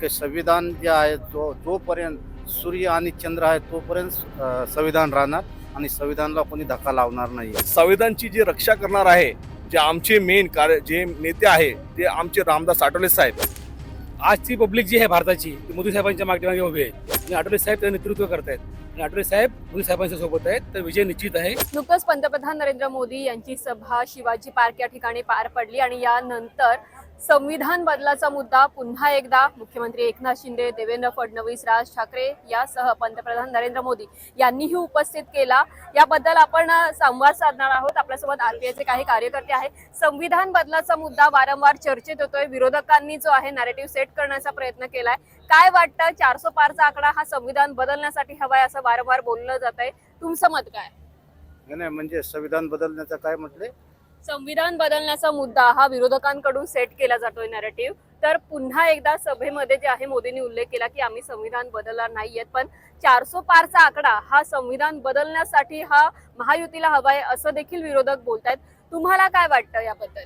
की संविधान जे आहे जो जोपर्यंत सूर्य आणि चंद्र आहे तोपर्यंत अ, संविधान राहणार आणि संविधानाला कोणी धक्का लावणार नाही संविधानची जी रक्षा करणार आहे जे आमचे मेन कार्य जे नेते आहे ते आमचे रामदास आठवले साहेब. आजची पब्लिक जी आहे भारताची ती मोदी साहेबांच्या मागे मागे उभी आहे. आणि आठवले साहेब त्याचं नेतृत्व करतायत. आणि आठवले साहेब मोदी साहेबांच्या सोबत आहेत तर विजय निश्चित आहे. नुकतंच पंतप्रधान नरेंद्र मोदी यांची सभा शिवाजी पार्क या ठिकाणी पार पडली आणि यानंतर संविधान बदलाचा मुद्दा पुन्हा एकदा मुख्यमंत्री एकनाथ शिंदे देवेंद्र फडणवीस राज ठाकरे यासह पंतप्रधान नरेंद्र मोदी यांनीही उपस्थित केला. याबद्दल आपण संवाद साधणार आहोत. आपल्यासोबत आरपीआयचे काही कार्यकर्ते आहेत. संविधान बदलाचा मुद्दा वारंवार चर्चेत होतोय विरोधकांनी जो आहे नॅरेटिव्ह सेट करण्याचा प्रयत्न केलाय. काय वाटतं? चारसो पारचा आकडा हा संविधान बदलण्यासाठी हवाय असं वारंवार बोललं जात आहे तुमचं मत काय? नाही म्हणजे संविधान बदलण्याचं काय म्हटले? संविधान बदलण्याचा मुद्दा हा विरोधकांकडून सेट केला जातोय नॅरेटिव्ह तर पुन्हा एकदा सभेमध्ये जे आहे मोदींनी उल्लेख केला की आम्ही संविधान बदलणार नाहीयेत पण चारसो पारचा आकडा हा संविधान बदलण्यासाठी हा महायुतीला हवाय असं देखील विरोधक बोलतायत. तुम्हाला काय वाटतं याबद्दल?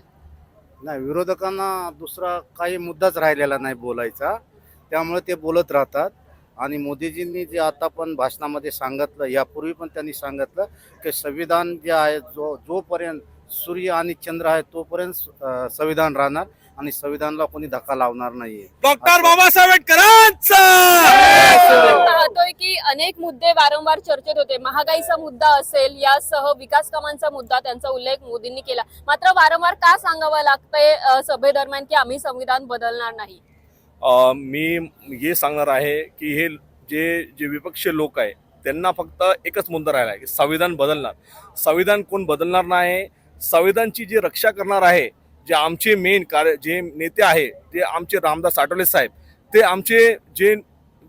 नाही विरोधकांना दुसरा काही मुद्दाच राहिलेला नाही बोलायचा. त्यामुळे ते बोलत राहतात. आणि मोदीजींनी जे आता पण भाषणामध्ये सांगितलं यापूर्वी पण त्यांनी सांगितलं की संविधान जे आहे जो जोपर्यंत सूर्य आणि चंद्र आहे तोपर्यंत संविधान राहणार आणि संविधानाला कोणी धक्का लावणार नाहीये. डॉक्टर बाबासाहेब आंबेडकरांचा! पाहतोय की अनेक मुद्दे वारंवार चर्चेत होते. महागाईचा मुद्दा असेल यासह विकास कामांचा मुद्दा त्यांचा उल्लेख मोदींनी केला. मात्र वारंवार का सांगावं लागतंय सभेदरम्यान की आम्ही संविधान बदलणार नाही? मी हे सांगणार आहे की हे जे जे विपक्षी लोक आहे त्यांना फक्त एकच मुद्दा राहिला आहे की संविधान बदलणार. संविधान कोण बदलणार नाही संविधानची जी रक्षा करणार आहे जे आमचे मेन कार्य जे नेते आहे ते आमचे रामदास आठवले साहेब ते आमचे जे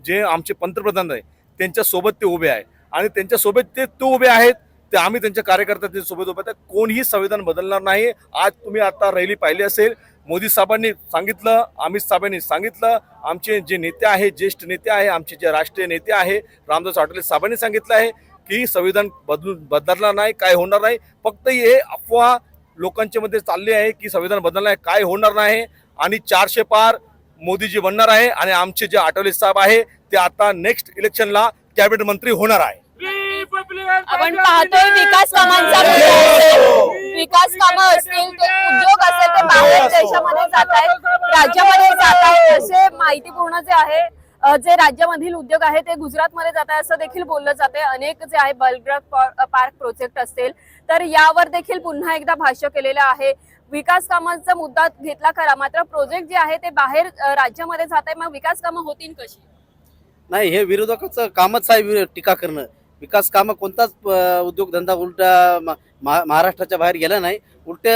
जे आमचे पंतप्रधान आहे त्यांच्यासोबत ते उभे आहे. आणि त्यांच्यासोबत ते तो उभे आहेत ते आम्ही त्यांच्या कार्यकर्त्यांच्या सोबत उभे आहेत. कोणीही संविधान बदलणार नाही. आज तुम्ही आता रॅली पाहिली असेल मोदी साहेबांनी सांगितलं अमित साहेबांनी सांगितलं आमचे जे नेते आहे ज्येष्ठ नेते आहे आमचे जे राष्ट्रीय नेते आहे रामदास आठवले साहेबांनी सांगितलं आहे की संविधान बदलून बदलणार नाही काय होणार नाही. फक्त हे अफवा लोकांच्या मध्ये चालली आहे की संविधान बदलणार आहे काय होणार नाही. आणि चारशे पार मोदीजी बनणार आहे आणि आमचे जे आठवले साहेब आहे ते आता नेक्स्ट इलेक्शनला कॅबिनेट मंत्री होणार आहे. आपण पाहतोय विकास कामांचा विकास कामं असतील ते उद्योग असेल ते बाहेर देशामध्ये जात आहेत राज्यामध्ये जात आहेत असे माहितीपूर्ण जे आहे जे राज्यामधील उद्योग आहे ते गुजरातमध्ये जात आहे असं देखील बोललं जाते अनेक जे आहे बलग्रक पार्क प्रोजेक्ट असतील. तर यावर देखील पुन्हा एकदा भाष्य केलेलं आहे. विकास कामांचा मुद्दा घेतला खरा मात्र प्रोजेक्ट जे आहे ते बाहेर राज्यामध्ये जात आहे मग विकास कामं होतील कशी? नाही हे विरोधकाचं कामच आहे टीका करणं. विकास कामं कोणताच उद्योगधंदा उलटा महाराष्ट्राच्या बाहेर गेला नाही. उलट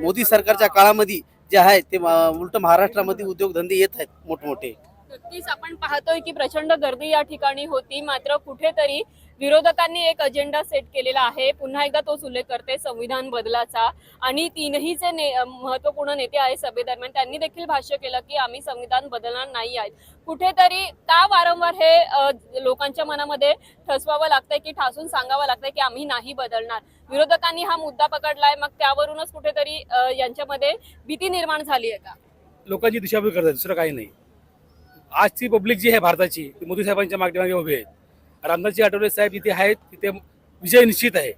मोदी सरकारच्या काळामध्ये जे आहे ते उलट महाराष्ट्रामध्ये उद्योगधंदे येत आहेत मोठमोठे. नक्कीच आपण पाहतोय की प्रचंड गर्दी या ठिकाणी होती. मात्र कुठेतरी विरोधकांनी एक अजेंडा सेट केलेला आहे. पुन्हा एकदा तोच उल्लेख करते संविधान बदलाचा. आणि तीनही जे ने महत्त्वपूर्ण नेते आहेत सभेदरम्यान त्यांनी देखील भाष्य केलं की आम्ही संविधान बदलणार नाही आहेत. कुठेतरी का वारंवार हे लोकांच्या मनामध्ये ठसवावं लागतंय की ठासून सांगावं लागतंय की आम्ही नाही बदलणार? विरोधकांनी हा मुद्दा पकडलाय. मग त्यावरूनच कुठेतरी यांच्यामध्ये भीती निर्माण झाली आहे का? लोकांची दिशाभूल करतात दुसरं काही नाही. आजची पब्लिक जी आहे भारताची ती मोदी साहेबांच्या मागणीमागे उभी आहे. रामदासजी आठवले साहेब जिथे आहेत तिथे विजय निश्चित आहे.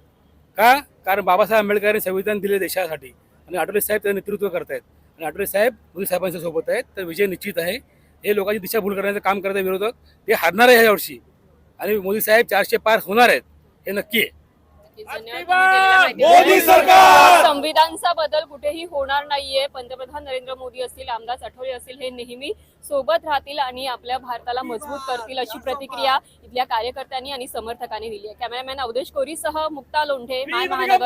का? कारण बाबासाहेब आंबेडकरांनी संविधान दिले देशासाठी. आणि आठवले साहेब त्याचं नेतृत्व करतायत. आणि आठवले साहेब मोदी साहेबांच्या सोबत आहेत तर विजय निश्चित आहे. हे लोकांची दिशाभूल करण्याचं काम करतात विरोधक. ते हारणार आहे यावर्षी आणि मोदी साहेब चारशे पार होणार आहेत. हे नक्की आहे. मोदी. सरकार! संविधानचा बदल कुठेही होणार नाहीये. पंतप्रधान नरेंद्र मोदी असतील आमदार आठवले असतील हे नेहमी सोबत राहतील आणि आपल्या भारताला मजबूत करतील अशी प्रतिक्रिया इथल्या कार्यकर्त्यांनी आणि समर्थकांनी दिली आहे. कॅमेरामॅन अवधेश कोरीसह मुक्ता लोंढे माय महानगर.